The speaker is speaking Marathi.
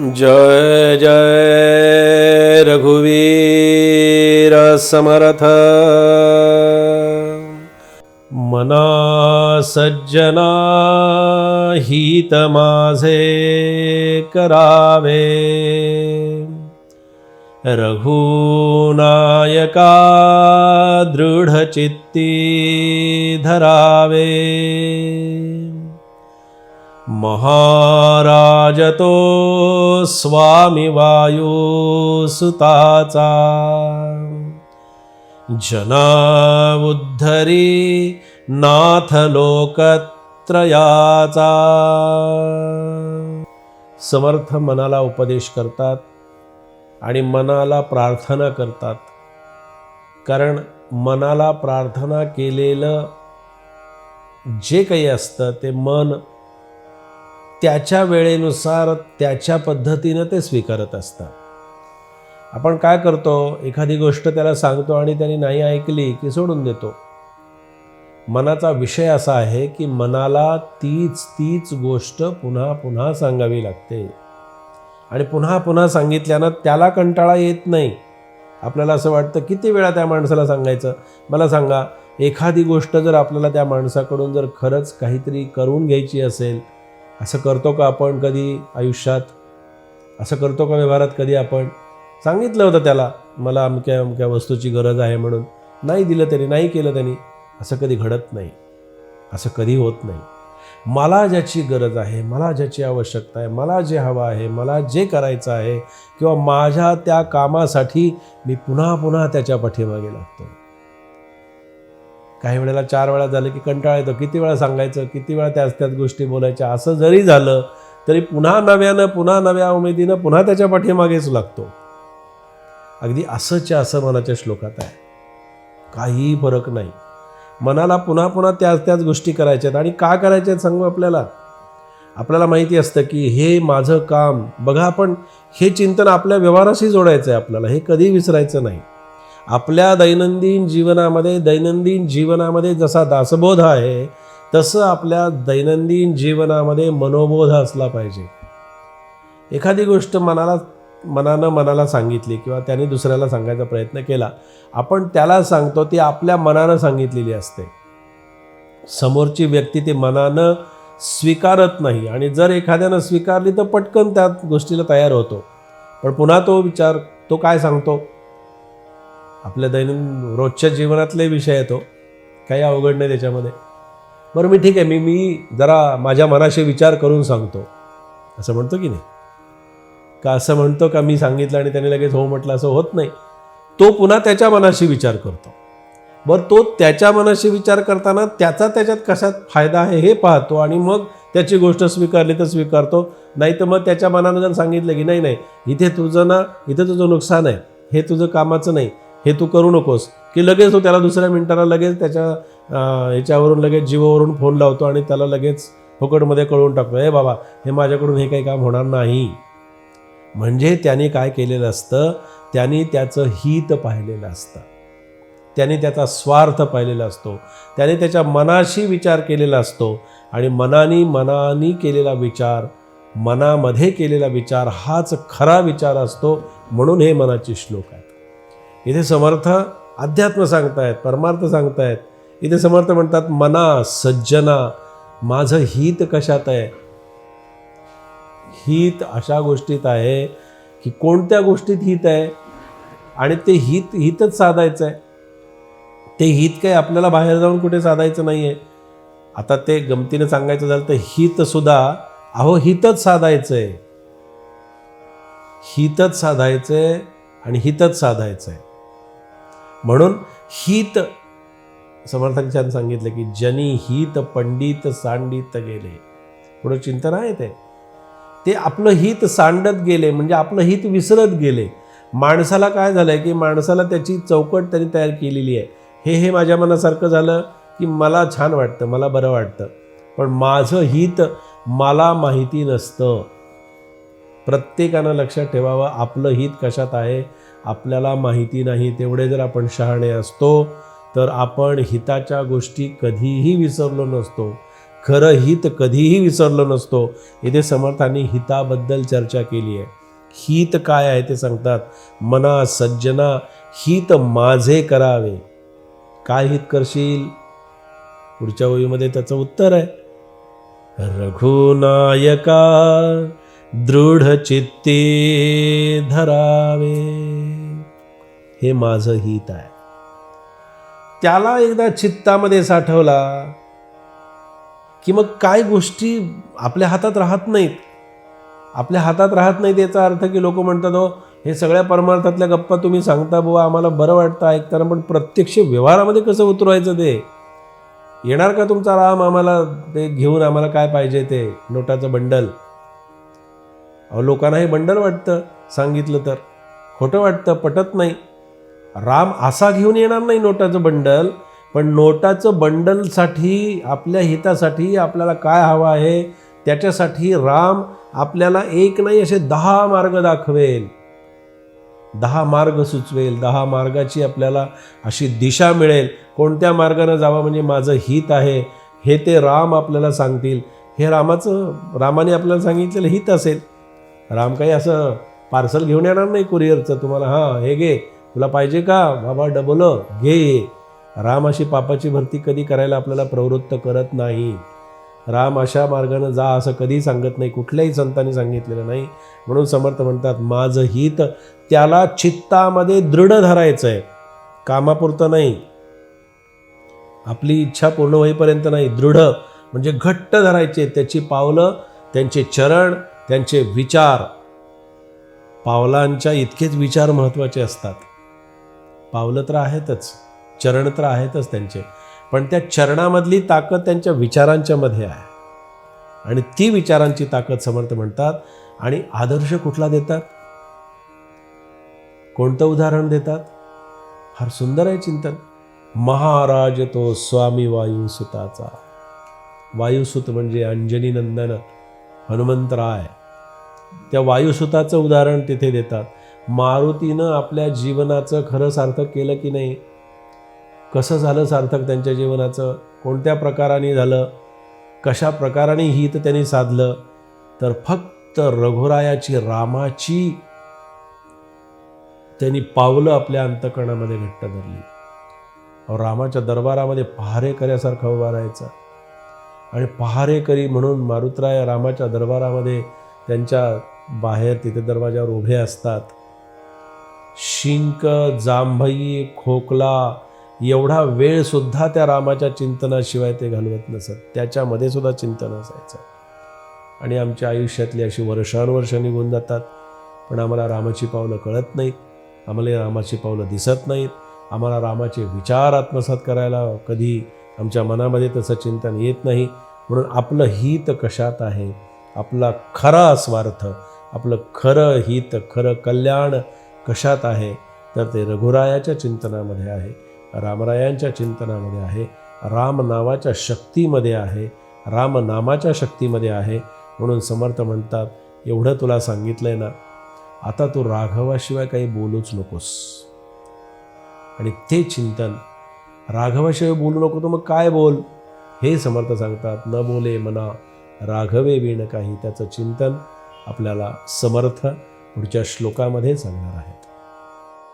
जय जय रघुवीर समरथ। मना सज्जना हित माझे करावे। रघुनायका दृढचित्ती धरावे। महाराज तो स्वामी वायुसुताचा. नाथलोकत्रयाचा. लोकत्रयाचा समर्थ मनाला उपदेश करतात आणि मनाला प्रार्थना करतात. कारण मनाला प्रार्थना केलेलं जे काही असतं ते मन त्याच्या वेळेनुसार त्याच्या पद्धतीनं ते स्वीकारत असतात. आपण काय करतो? एखादी गोष्ट त्याला सांगतो आणि त्याने नाही ऐकली की सोडून देतो. मनाचा विषय असा आहे की मनाला तीच तीच गोष्ट पुन्हा पुन्हा सांगावी लागते. आणि पुन्हा पुन्हा सांगितल्यानं त्याला कंटाळा येत नाही. आपल्याला असं वाटतं किती वेळा त्या माणसाला सांगायचं? मला सांगा एखादी गोष्ट जर आपल्याला त्या माणसाकडून जर खरंच काहीतरी करून घ्यायची असेल असं करतो का आपण कधी आयुष्यात? असं करतो का व्यवहारात कधी आपण? सांगितलं होतं त्याला मला अमक्या अमक्या वस्तूची गरज आहे म्हणून. नाही दिलं त्याने नाही केलं त्यांनी. असं कधी घडत नाही. असं कधी होत नाही. मला ज्याची गरज आहे मला ज्याची आवश्यकता आहे मला जे हवं आहे मला जे करायचं आहे किंवा माझ्या त्या कामासाठी मी पुन्हा पुन्हा त्याच्या पाठीमागे लागतो. काही वेळेला चार वेळा झालं की कंटाळा येतो. किती वेळा सांगायचं? किती वेळा त्याच त्याच गोष्टी बोलायच्या? असं जरी झालं तरी पुन्हा नव्यानं पुन्हा नव्या उमेदीनं पुन्हा त्याच्या पाठीमागेच लागतो. अगदी असंच्या असं मनाच्या श्लोकात आहे. काही फरक नाही. मनाला पुन्हा पुन्हा त्याच त्याच गोष्टी करायच्यात. आणि का करायच्या आहेत सांगू आपल्याला? आपल्याला माहिती असतं की हे माझं काम बघा आपण हे चिंतन आपल्या व्यवहाराशी जोडायचं आहे आपल्याला. हे कधी विसरायचं नाही. आपल्या दैनंदिन जीवनामध्ये दैनंदिन जीवनामध्ये जसा दासबोध आहे तसं आपल्या दैनंदिन जीवनामध्ये मनोबोध असला पाहिजे. एखादी गोष्ट मनाला मनानं मनाला सांगितली किंवा त्याने दुसऱ्याला सांगायचा प्रयत्न केला आपण त्याला सांगतो ती आपल्या मनानं सांगितलेली असते. समोरची व्यक्ती ती मनानं स्वीकारत नाही आणि जर एखाद्यानं स्वीकारली तर पटकन त्या गोष्टीला तयार होतो. पण पुन्हा तो विचार तो काय सांगतो? आपल्या दैनंदिन रोजच्या जीवनातले विषय येतो काही अवघड नाही त्याच्यामध्ये. बरं मी ठीक आहे. मी मी जरा माझ्या मनाशी विचार करून सांगतो. असं म्हणतो की नाही? का असं म्हणतो का मी सांगितलं आणि त्याने लगेच हो म्हटलं असं होत नाही? तो पुन्हा त्याच्या मनाशी विचार करतो. बरं तो त्याच्या मनाशी विचार करताना त्याचा त्याच्यात कशात फायदा आहे हे पाहतो आणि मग त्याची गोष्ट स्वीकारली तर स्वीकारतो. नाही तर मग त्याच्या मनानं जर सांगितलं की नाही नाही इथे तुझं ना इथे तुझं नुकसान आहे. हे तुझं कामाचं नाही. हे तू करू नकोस. की लगेच तो त्याला दुसऱ्या मिनिटाला लगेच त्याच्या ह्याच्यावरून लगेच जिओवरून फोन लावतो आणि त्याला लगेच फुकटमध्ये कळवून टाकतो. हे बाबा हे माझ्याकडून हे काही काम होणार नाही. म्हणजे त्याने काय केलेलं असतं? त्यांनी त्याचं हित पाहिलेलं असतं. त्याने त्याचा स्वार्थ पाहिलेला असतो. त्याने त्याच्या मनाशी विचार केलेला असतो. आणि मनानी मनानी केलेला विचार मनामध्ये केलेला विचार हाच खरा विचार असतो म्हणून हे मनाचे श्लोक आहे. इथे समर्थ अध्यात्म सांगतायत परमार्थ सांगतायत. इथे समर्थ म्हणतात मना सज्जना माझं हित कशात आहे? हित अशा गोष्टीत आहे की कोणत्या गोष्टीत हित आहे? आणि ते हित हितच साधायचं आहे ते हित काही आपल्याला बाहेर जाऊन कुठे साधायचं नाही आहे आता ते गमतीनं सांगायचं झालं तर हितसुद्धा अहो हितच साधायचं आहे हितच साधायचं आहे आणि हितच साधायचं आहे म्हणून हित समर्थांनी छान सांगितलं की जनी हित पंडित सांडित गेले. पुढं चिंतन आहे ते. ते आपलं हित सांडत गेले म्हणजे आपलं हित विसरत गेले. माणसाला काय झालं आहे की माणसाला त्याची चौकट त्यांनी तयार केलेली आहे. हे हे माझ्या मनासारखं झालं की मला छान वाटतं मला बरं वाटतं. पण माझं हित मला माहिती नसतं. प्रत्येकानं लक्षात ठेवावं आपलं हित कशात आहे? आपल्याला माहिती नाही तेवढे जर आपण शहाणे असतो तर आपण हिताच्या गोष्टी कधीही विसरलो नसतो. खरं हित कधीही विसरलो नसतो. इथे समर्थांनी हिताबद्दल चर्चा केली आहे. हित काय आहे ते सांगतात मना सज्जना हित माझे करावे. काय हित करशील? पुढच्या ओळीमध्ये त्याचं उत्तर आहे रघुनायका दृढ चित्ते धरावे. हे माझं हित आहे. त्याला एकदा चित्तामध्ये साठवला की मग काय गोष्टी आपल्या हातात राहत नाहीत. आपल्या हातात राहत नाहीत याचा अर्थ की लोक म्हणतात हो हे सगळ्या परमार्थातल्या गप्पा तुम्ही सांगता बुवा आम्हाला बरं वाटतं ऐकताना पण प्रत्यक्ष व्यवहारामध्ये कसं उतरवायचं ते? येणार का तुमचा राम आम्हाला ते घेऊन आम्हाला काय पाहिजे ते? नोटाचं बंडल. अहो लोकांना हे बंडल वाटतं. सांगितलं तर. खोटं वाटतं पटत नाही. राम असा घेऊन येणार नाही नोटाचं बंडल पण नोटाचं बंडलसाठी आपल्या हितासाठी आपल्याला काय हवं आहे त्याच्यासाठी राम आपल्याला एक नाही असे दहा मार्ग दाखवेल. दहा मार्ग सुचवेल दहा मार्गाची आपल्याला अशी दिशा मिळेल. कोणत्या मार्गानं जावा म्हणजे माझं हित आहे हे ते राम आपल्याला सांगतील. हे रामाचं रामाने आपल्याला सांगितलेलं हित असेल. राम काही असं पार्सल घेऊन येणार नाही कुरिअरचं तुम्हाला हां हे घे. तुला पाहिजे का? बाबा डबल घे. ये. राम अशी पापाची भरती कधी करायला आपल्याला प्रवृत्त करत नाही. राम अशा मार्गानं जा असं कधी सांगत नाही. कुठल्याही संतांनी सांगितलेलं नाही. म्हणून समर्थ म्हणतात माझं हित त्याला चित्तामध्ये दृढ धरायचं आहे कामापुरतं नाही. आपली इच्छा पूर्ण होईपर्यंत नाही. दृढ म्हणजे घट्ट धरायचे. त्याची पावलं त्यांचे चरण त्यांचे विचार पावलांच्या इतकेच विचार महत्त्वाचे असतात. पावलं तर आहेतच चरण तर आहेतच त्यांचे पण त्या चरणामधली ताकद त्यांच्या विचारांच्या मध्ये आहे. आणि ती विचारांची ताकद समर्थ म्हणतात आणि आदर्श कुठला देतात? कोणतं उदाहरण देतात? फार सुंदर आहे चिंतन. महाराज तो स्वामी वायुसुताचा. वायुसुत म्हणजे अंजनी नंदन हनुमंतराय. त्या वायुसुताचं उदाहरण तिथे देतात. मारुतीनं आपल्या जीवनाचं खरं सार्थक केलं की नाही? कसं झालं सार्थक त्यांच्या जीवनाचं? कोणत्या प्रकाराने झालं? कशा प्रकाराने हित त्यांनी साधलं? तर फक्त रघुरायाची रामाची त्यांनी पावलं आपल्या अंतकरणामध्ये घट्ट धरली. रामाच्या दरबारामध्ये पहारेकऱ्यासारखा उभा राहायचा. आणि पहारेकरी म्हणून मारुतराय रामाच्या दरबारामध्ये त्यांच्या बाहेर तिथे दरवाजावर उभे असतात. शिंक जांभई खोकला एवढा वेळसुद्धा त्या रामाच्या चिंतनाशिवाय ते घालवत नसत. त्याच्यामध्ये सुद्धा चिंतन असायचं. आणि आमच्या आयुष्यातली अशी वर्षानुवर्ष निघून जातात. पण आम्हाला रामाची पावलं कळत नाहीत. आम्हाला रामाची पावलं दिसत नाहीत. आम्हाला रामाचे विचार आत्मसात करायला कधी आमच्या मनामध्ये तसं चिंतन येत नाही. म्हणून आपलं हित कशात आहे? आपला खरा स्वार्थ आपलं खरं हित खरं कल्याण कशात आहे? तर ते रघुरायाच्या चिंतनामध्ये आहे रामरायांच्या चिंतनामध्ये आहे राम नावाच्या शक्तीमध्ये आहे राम नामाच्या शक्तीमध्ये आहे म्हणून समर्थ म्हणतात एवढं तुला सांगितलंय ना आता तू राघवाशिवाय काही बोलूच नकोस. आणि ते चिंतन राघवाशिवाय बोलू नको तर मग काय बोल? हे समर्थ सांगतात न बोले मना राघवे विण काही त्याचं चिंतन आपल्याला समर्थ पुढच्या श्लोकामध्ये सांगणार आहेत.